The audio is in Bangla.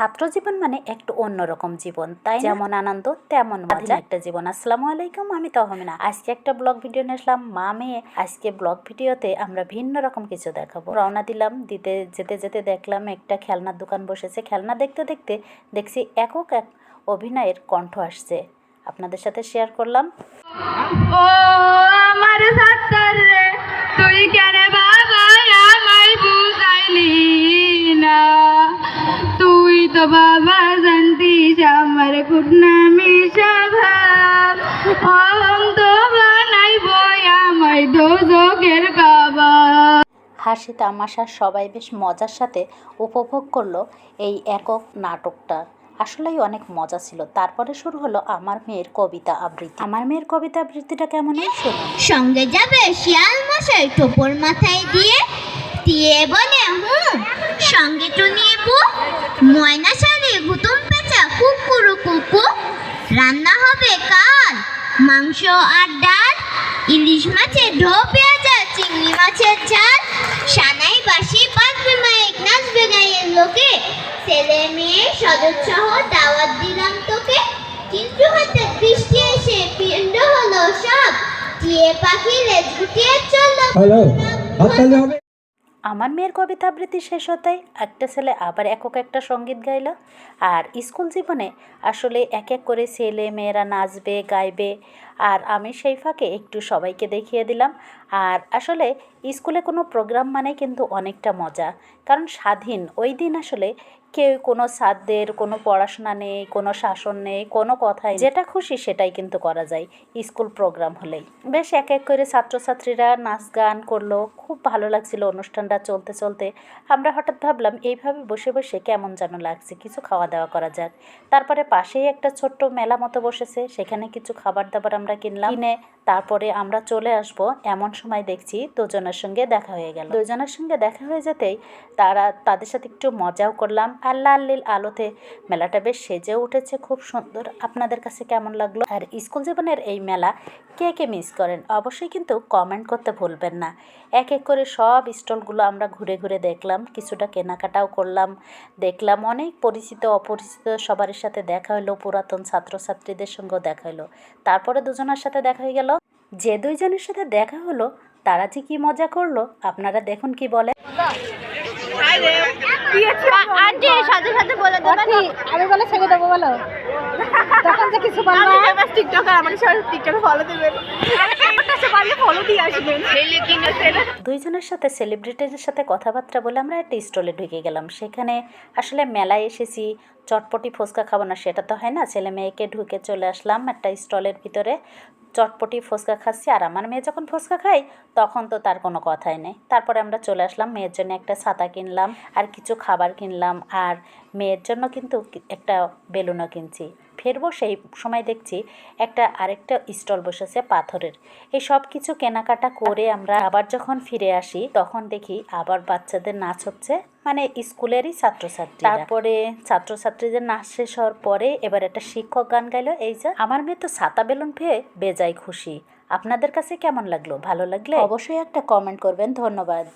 ছাত্র জীবন মানে একটু অন্যরকম জীবন তাই যেমন আনন্দ তেমন মজা। একটা জীবন। আসসালামু আলাইকুম আমি তহমিনা। আজকে একটা ব্লগ ভিডিও নিয়ে আসলাম। মা মেয়ে আজকে ব্লগ ভিডিওতে আমরা ভিন্ন রকম কিছু দেখাবো। রওনা দিলাম দিতে যেতে যেতে দেখলাম একটা খেলনার দোকান বসেছে। খেলনা দেখতে দেখতে দেখছি একক এক অভিনয়ের কণ্ঠ আসছে। আপনাদের সাথে শেয়ার করলাম। ও আমার বাবা জানতিস আমার কুটনামি স্বভাব অহং তো বানাইব আমায় দোজকের কাবা হাসি তামাশা সবাই বেশ মজার সাথে উপভোগ করল এই একক নাটকটা। আসলেই অনেক মজা ছিল। তারপরে শুরু হলো আমার মেয়ের কবিতা আবৃত্তি। আমার মেয়ের কবিতা আবৃত্তিটা কেমন হয় সঙ্গে যাবে শিয়াল মশাই টোপর মাথায় দিয়ে। দিয়ে বলে হুম সঙ্গে টুনিয়ে বু ময়না শাড়ি গুতুম পেঁচা কুকুরু কুকু রান্না হবে কাল। মাংস আর ডাল ইলিশ মাছের ঢো পেঁয়াজা চিংড়ি মাছের ঝাল। সানাই বাসি বাজবে মাইক নাচবে গায়ের লোকে। ছেলে মেয়ে সদস্যহ দাওয়াত দিলাম তোকে। কিন্তু হঠাৎ বৃষ্টি এসে পিণ্ড হলো সব। টিয়ে পাখি লেজ গুটিয়ে চলল হ্যালো আমার মেয়ের কবিতা আবৃত্তি শেষ হতেই একটা ছেলে আবার একক একটা সংগীত গাইল। আর স্কুল জীবনে আসলে এক এক করে ছেলে মেয়েরা নাচবে, গাইবে। আর আমি সেই ফাঁকে একটু সবাইকে দেখিয়ে দিলাম। আর আসলে স্কুলে কোনো প্রোগ্রাম মানে কিন্তু অনেকটা মজা। কারণ স্বাধীন, ওই দিন আসলে কেউ কোনো সাধ্যের কোনো পড়াশোনা নেই, কোনো শাসন নেই, কোনো কথাই যেটা খুশি সেটাই কিন্তু করা যায়, স্কুল প্রোগ্রাম হলেই। বেশ এক এক করে ছাত্রছাত্রীরা নাচ গান করল, খুব ভালো লাগছিল অনুষ্ঠানটা চলতে চলতে। আমরা হঠাৎ ভাবলাম, এইভাবে বসে বসে কেমন যেন লাগছে, কিছু খাওয়া দাওয়া করা যাক। তারপরে পাশেই একটা ছোট্ট মেলা মতো বসেছে, সেখানে কিছু খাবার দাবার আমরা কিনলাম। কিনে তারপরে আমরা চলে আসব। এমন সময় দেখছি দুজনের সঙ্গে দেখা হয়ে গেল। দুজনের সঙ্গে দেখা হয়ে যেতেই তারা তাদের সাথে একটু মজাও করলাম আল্লাহ আল্লিল আলোতে মেলাটা বেশ সেজে উঠেছে। খুব সুন্দর। আপনাদের কাছে কেমন লাগল? আর স্কুল জীবনের এই মেলা কে কে মিস করেন? অবশ্যই কিন্তু কমেন্ট করতে ভুলবেন না। এক এক করে সব স্টলগুলো আমরা ঘুরে ঘুরে দেখলাম। কিছুটা কেনাকাটাও করলাম। দেখলাম অনেক পরিচিত, অপরিচিত সবার সাথে দেখা হলো। পুরাতন ছাত্রছাত্রীদের সঙ্গেও দেখা হলো। তারপরে দুজনের সাথে দেখা হয়ে গেল। যে দুইজনের সাথে দেখা হলো তারা যে কি মজা করল আপনারা দেখুন কি বলে। আন্টি সাথে সাথে বলে দেবেন। আমি বলে ছেড়ে দেবো বলো। তখন যে কিছু বলব। আমি টিকটকার আমাকে সবাই টিকটকে ফলো দেবেন পারলে ফলো দিয়ে আসবেন দুইজনের সাথে সেলিব্রিটিদের সাথে কথাবার্তা বলে আমরা একটা স্টলে ঢুকে গেলাম। সেখানে আসলে মেলায় এসেছি, চটপটি ফুচকা খাব না, সেটা তো হয় না। ছেলে মেয়েকে ঢুকে চলে আসলাম একটা স্টলের ভিতরে। চটপটি ফুচকা খাচ্ছি আর আমার মেয়ে যখন ফুচকা খাই তখন তো তার কোনো কথাই নেই। তারপরে আমরা চলে আসলাম, মেয়ের জন্য একটা ছাতা কিনলাম আর কিছু খাবার কিনলাম। আর মেয়ের জন্য কিন্তু একটা বেলুনও কিনছি। ফিরবো সেই সময় দেখছি একটা আরেকটা স্টল বসেছে পাথরের। এই সব কিছু কেনাকাটা করে আমরা আবার যখন ফিরে আসি, তখন দেখি আবার বাচ্চাদের নাচ হচ্ছে মানে স্কুলেরই ছাত্রছাত্রী তারপরে ছাত্রছাত্রীদের নাচ শেষ হওয়ার পরে এবার একটা শিক্ষক গান গাইলো, এই যে, আমার মেয়ে তো ছাতা বেলুন পেয়ে বেজায় খুশি। আপনাদের কাছে কেমন লাগল? ভালো লাগলে? অবশ্যই একটা কমেন্ট করবেন, ধন্যবাদ।